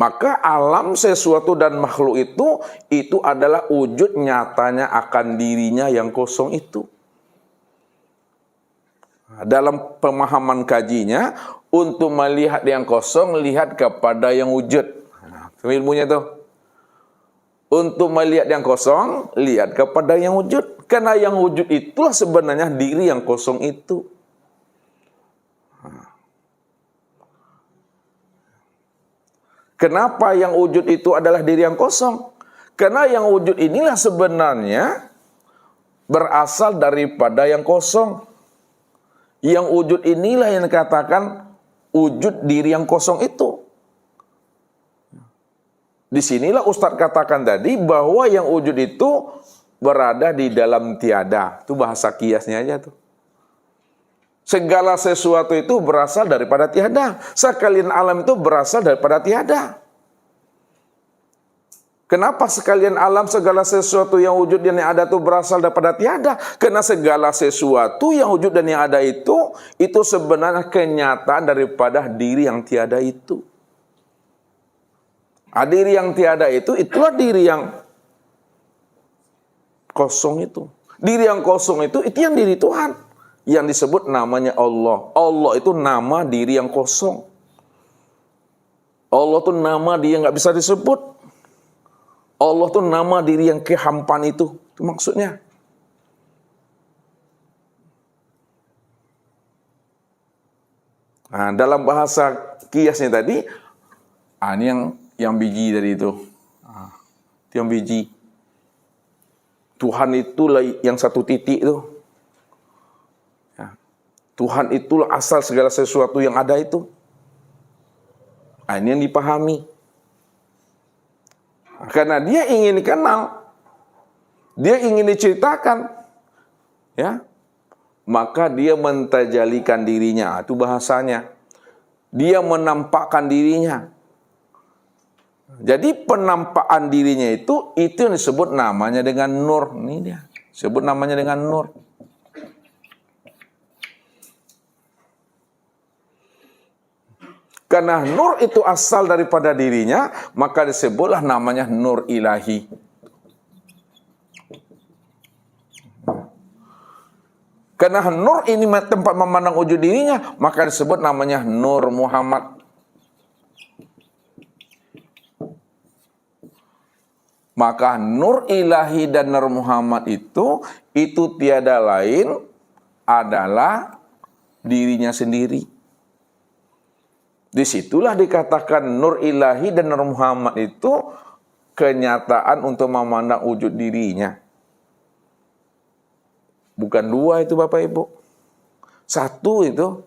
Maka alam sesuatu dan makhluk itu itu adalah wujud nyatanya akan dirinya yang kosong itu. Dalam pemahaman kajinya untuk melihat yang kosong lihat kepada yang wujud. Nah, ilmunya tuh. Untuk melihat yang kosong, lihat kepada yang wujud. Karena yang wujud itulah sebenarnya diri yang kosong itu. Kenapa yang wujud itu adalah diri yang kosong? Karena yang wujud inilah sebenarnya berasal daripada yang kosong. Yang wujud inilah yang dikatakan wujud diri yang kosong itu. Di sinilah Ustadz katakan tadi bahwa yang wujud itu berada di dalam tiada. Itu bahasa kiasnya aja tuh. Segala sesuatu itu berasal daripada tiada. Sekalian alam itu berasal daripada tiada. Kenapa sekalian alam segala sesuatu yang wujud dan yang ada itu berasal daripada tiada? Karena segala sesuatu yang wujud dan yang ada itu, itu sebenarnya kenyataan daripada diri yang tiada itu. Nah, diri yang tiada itu, itulah diri yang kosong itu. Diri yang kosong itu, itu yang diri Tuhan yang disebut namanya Allah. Allah itu nama diri yang kosong. Allah itu nama dia nggak bisa disebut. Allah itu nama diri yang kehampan itu. Itu maksudnya. Nah, dalam bahasa kiasnya tadi, ah, ini yang yang biji dari itu. Ah, itu yang biji. Tuhan itulah yang satu titik itu. Tuhan itulah asal segala sesuatu yang ada itu. Nah, ini yang dipahami. Karena dia ingin dikenal. Dia ingin diceritakan. Ya. Maka dia mentajalikan dirinya. Itu bahasanya. Dia menampakkan dirinya. Jadi penampakan dirinya itu, itu yang disebut namanya dengan nur. Ini dia. Sebut namanya dengan nur. Karena nur itu asal daripada dirinya, maka disebutlah namanya nur ilahi. Karena nur ini tempat memandang wujud dirinya, maka disebut namanya Nur Muhammad. Maka nur ilahi dan nur Muhammad itu, itu tiada lain adalah dirinya sendiri. Di situlah dikatakan Nur Ilahi dan Nur Muhammad itu kenyataan untuk memandang wujud dirinya. Bukan dua itu Bapak Ibu. Satu itu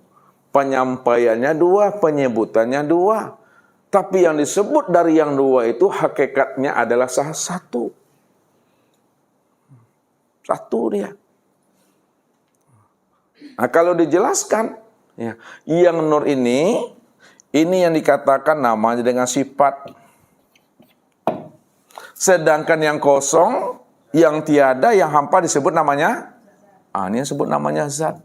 penyampaiannya dua, penyebutannya dua. Tapi yang disebut dari yang dua itu hakikatnya adalah salah satu. Satu dia. Nah kalau dijelaskan, ya, yang nur ini ini yang dikatakan namanya dengan sifat. Sedangkan yang kosong, yang tiada, yang hampa disebut namanya, ah, ini yang disebut namanya zat.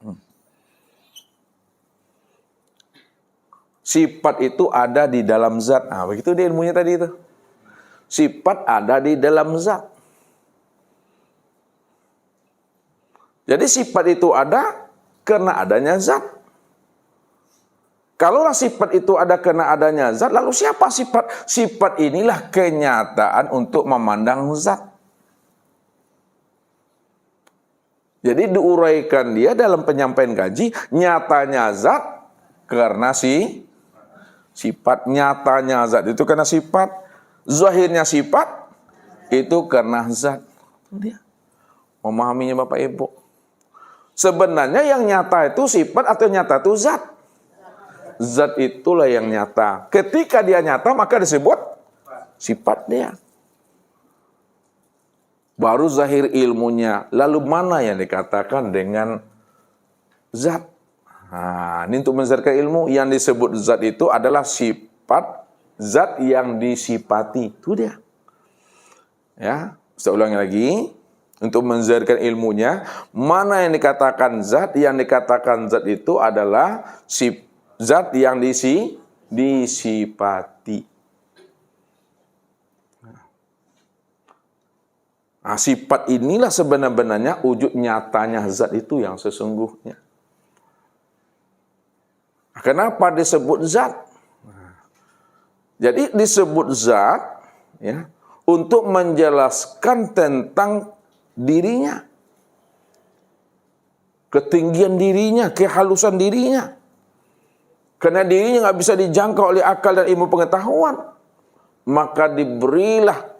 Hmm. Sifat itu ada di dalam zat. Nah, begitu dia ilmunya tadi itu. Sifat ada di dalam zat. Jadi sifat itu ada karena adanya zat. Kalaulah sifat itu ada kena adanya zat, lalu siapa sifat? Sifat inilah kenyataan untuk memandang zat. Jadi diuraikan dia dalam penyampaian gaji, nyatanya zat karena si sifat nyatanya zat itu karena sifat, zahirnya sifat itu karena zat. Dia memahaminya Bapak Ibu. Sebenarnya yang nyata itu sifat atau nyata itu zat zat itulah yang nyata. Ketika dia nyata maka disebut sifat dia. Baru zahir ilmunya. Lalu mana yang dikatakan dengan zat? Nah, ini untuk menzahirkan ilmu yang disebut zat itu adalah sifat zat yang disifati. Itu dia. Ya, saya ulangi lagi untuk menzahirkan ilmunya, mana yang dikatakan zat? Yang dikatakan zat itu adalah sifat zat yang disi disipati. Nah, sifat inilah sebenarnya wujud nyatanya zat itu yang sesungguhnya. Kenapa disebut zat? Jadi disebut zat ya untuk menjelaskan tentang dirinya. Ketinggian dirinya, kehalusan dirinya. Karena dirinya nggak bisa dijangkau oleh akal dan ilmu pengetahuan. Maka diberilah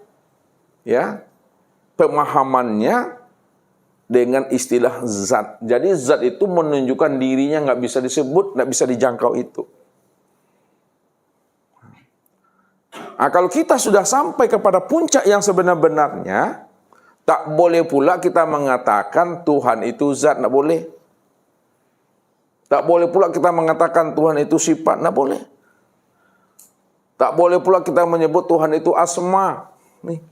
ya pemahamannya dengan istilah zat. Jadi zat itu menunjukkan dirinya nggak bisa disebut, nggak bisa dijangkau itu. Nah, kalau kita sudah sampai kepada puncak yang sebenar-benarnya, tak boleh pula kita mengatakan Tuhan itu zat, nggak boleh. Tak boleh pula kita mengatakan Tuhan itu sifat, nggak boleh. Tak boleh pula kita menyebut Tuhan itu asma. Nih,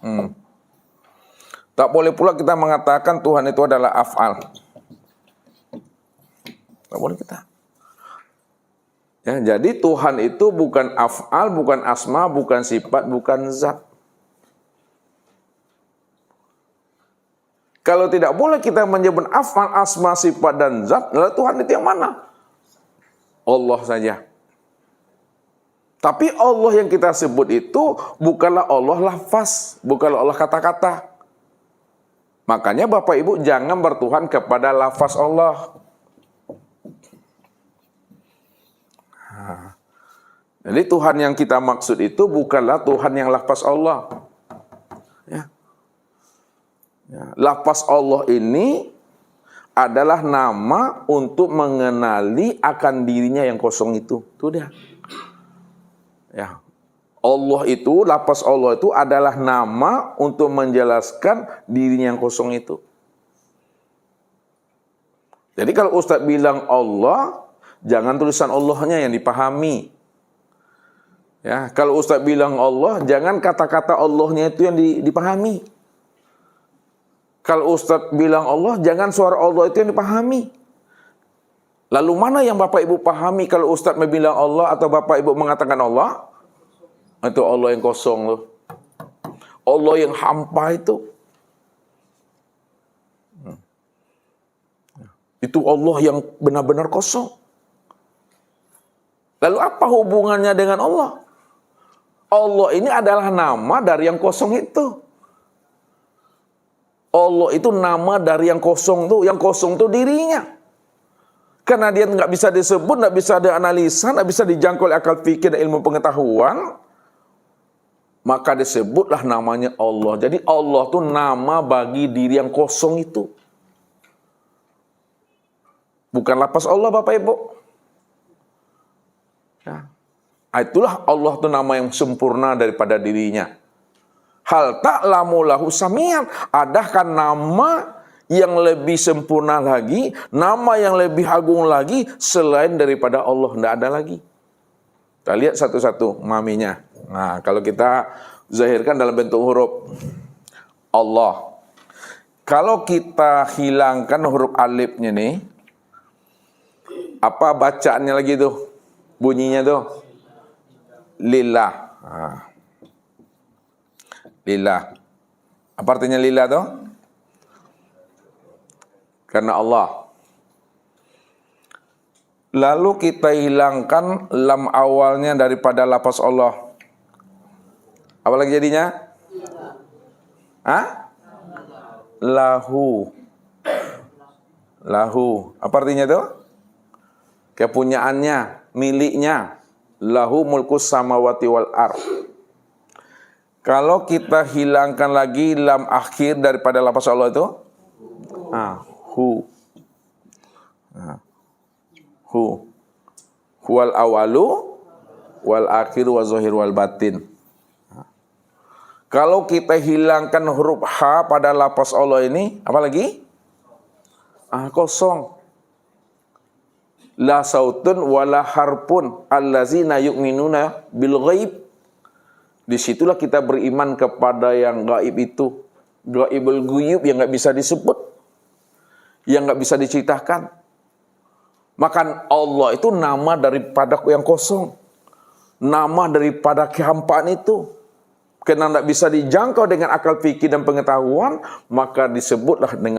Hmm. Tak boleh pula kita mengatakan Tuhan itu adalah af'al. Tak boleh kita. Ya, jadi Tuhan itu bukan af'al, bukan asma, bukan sifat, bukan zat. Kalau tidak boleh kita menyebut af'al, asma, sifat, dan zat, lalu Tuhan itu yang mana? Allah saja. Tapi Allah yang kita sebut itu bukanlah Allah lafaz, bukanlah Allah kata-kata. Makanya Bapak Ibu jangan bertuhan kepada lafaz Allah. Jadi Tuhan yang kita maksud itu bukanlah Tuhan yang lafaz Allah. Ya. Lafaz Allah ini adalah nama untuk mengenali akan dirinya yang kosong itu. Itu dia. Ya. Allah itu, lapas Allah itu adalah nama untuk menjelaskan dirinya yang kosong itu. Jadi kalau Ustadz bilang Allah, jangan tulisan Allahnya yang dipahami. Ya, kalau Ustadz bilang Allah, jangan kata-kata Allahnya itu yang dipahami. Kalau Ustadz bilang Allah, jangan suara Allah itu yang dipahami. Lalu mana yang Bapak Ibu pahami kalau Ustadz bilang Allah atau Bapak Ibu mengatakan Allah? Itu Allah yang kosong loh. Allah yang hampa itu. Hmm. Itu Allah yang benar-benar kosong. Lalu apa hubungannya dengan Allah? Allah ini adalah nama dari yang kosong itu. Allah itu nama dari yang kosong tuh, yang kosong tuh dirinya. Karena dia nggak bisa disebut, nggak bisa dianalisa, nggak bisa dijangkau oleh akal pikir dan ilmu pengetahuan, maka disebutlah namanya Allah. Jadi Allah itu nama bagi diri yang kosong itu. Bukan lapas Allah Bapak Ibu. Ya. Itulah Allah itu nama yang sempurna daripada dirinya. Hal tak lamu lahu samian. Adakah nama yang lebih sempurna lagi, nama yang lebih agung lagi selain daripada Allah? Tidak ada lagi. Kita lihat satu-satu maminya. Nah, kalau kita zahirkan dalam bentuk huruf Allah. Kalau kita hilangkan huruf alifnya nih, apa bacaannya lagi tuh? Bunyinya tuh? Lillah. Nah. Lillah. Apa artinya lillah tuh? Karena Allah. Lalu kita hilangkan lam awalnya daripada lapas Allah. Apa lagi jadinya? Hah? Lahu. Lahu. Apa artinya itu? Kepunyaannya, miliknya. Lahu mulkus samawati wal ar. Kalau kita hilangkan lagi lam akhir daripada lapas Allah itu, ah, hu. Ah, hu. Huwal awalu wal akhir wa zahir wal batin. Kalau kita hilangkan huruf H pada lapas Allah ini, apa lagi? Ah, kosong. La sautun wala harpun allazina yu'minuna bil ghaib. Di situlah kita beriman kepada yang gaib itu. Gaibul guyub yang nggak bisa disebut. Yang nggak bisa diceritakan. Maka Allah itu nama daripada yang kosong. Nama daripada kehampaan itu. Karena tidak bisa dijangkau dengan akal fikir dan pengetahuan, maka disebutlah dengan